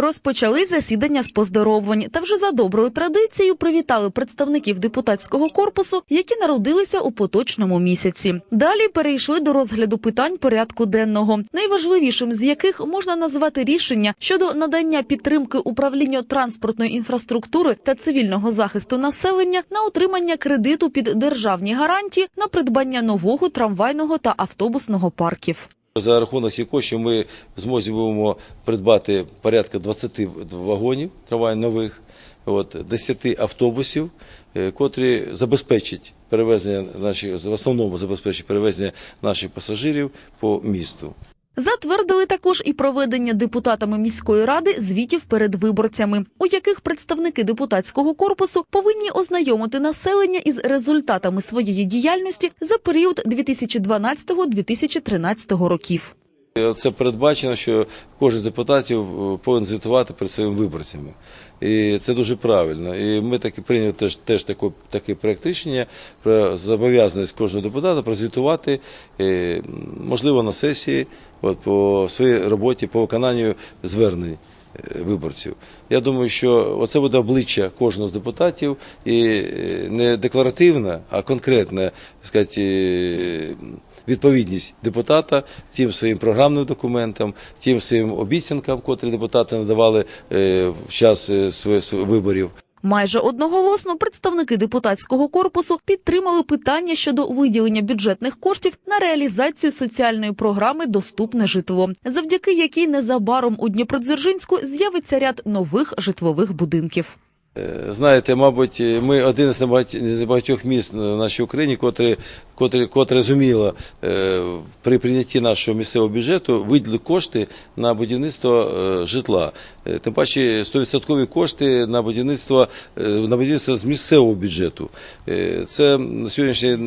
Розпочали засідання з поздоровлень та вже за доброю традицією привітали представників депутатського корпусу, які народилися у поточному місяці. Далі перейшли до розгляду питань порядку денного, найважливішим з яких можна назвати рішення щодо надання підтримки управлінню транспортної інфраструктури та цивільного захисту населення на отримання кредиту під державні гарантії на придбання нового трамвайного та автобусного парків. За рахунок цих коштів ми зможемо придбати порядка 20 вагонів трамвай нових, от, 10 автобусів, е, котрі забезпечать перевезення наших, в основному забезпечать перевезення наших пасажирів по місту. Затвердили також і проведення депутатами міської ради звітів перед виборцями, у яких представники депутатського корпусу повинні ознайомити населення із результатами своєї діяльності за період 2012-2013 років. Це передбачено, що кожен з депутатів е, повинен звітувати перед своїми виборцями. І це дуже правильно. І ми таки прийняли теж, теж таку, такий проект рішення про зобов'язаність кожного депутата прозвітувати, е, можливо, на сесії от, по своїй роботі, по виконанню звернень е, виборців. Я думаю, що оце буде обличчя кожного з депутатів і не декларативне, а конкретне, сказати, відповідність депутата тим своїм програмним документам, тим своїм обіцянкам, котрі депутати надавали е, в час е, виборів. Майже одноголосно представники депутатського корпусу підтримали питання щодо виділення бюджетних коштів на реалізацію соціальної програми Доступне житло, завдяки якій незабаром у Дніпродзержинську з'явиться ряд нових житлових будинків. Е, Знаєте, мабуть, ми один з небагать- небагатьох міст в нашій Україні, котрі, котрі, котре зуміло е, при прийнятті нашого місцевого бюджету виділити кошти на будівництво е, житла. Е, Тим паче 100% кошти на будівництво, е, на будівництво з місцевого бюджету. Е, Це сьогоднішній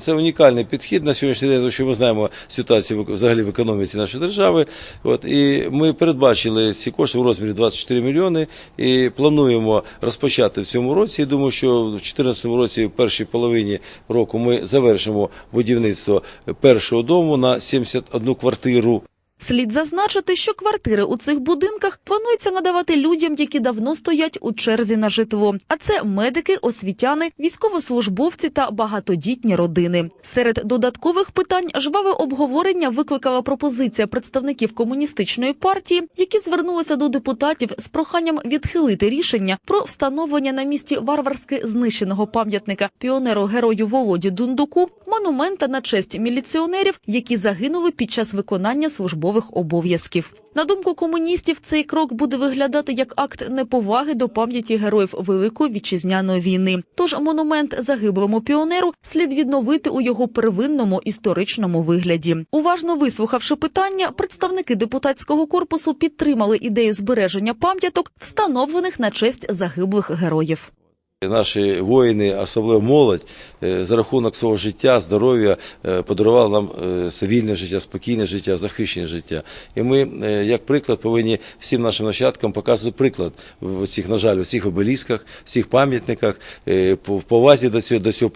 це унікальний підхід на сьогоднішній день, тому що ми знаємо ситуацію взагалі в економіці нашої держави. От, і ми передбачили ці кошти в розмірі 24 мільйони і плануємо розпочати в цьому році. Я думаю, що в 2014 році, в першій половині року, ми завершимо будівництво першого дому на 71 квартиру. Слід зазначити, що квартири у цих будинках планується надавати людям, які давно стоять у черзі на житло. А це медики, освітяни, військовослужбовці та багатодітні родини. Серед додаткових питань жваве обговорення викликала пропозиція представників комуністичної партії, які звернулися до депутатів з проханням відхилити рішення про встановлення на місці варварськи знищеного пам'ятника піонеру герою Володі Дундуку монумента на честь міліціонерів, які загинули під час виконання службових обов'язків. На думку комуністів, цей крок буде виглядати як акт неповаги до пам'яті героїв Великої вітчизняної війни. Тож монумент загиблому піонеру слід відновити у його первинному історичному вигляді. Уважно вислухавши питання, представники депутатського корпусу підтримали ідею збереження пам'яток, встановлених на честь загиблих героїв. Наші воїни, особливо молодь, е, за рахунок свого життя, здоров'я е, подарували нам е, цивільне життя, спокійне життя, захищене життя. І ми, як приклад, повинні всім нашим нащадкам показувати приклад в цих, на жаль, в цих обелісках, в цих пам'ятниках, в повазі до цього, до цього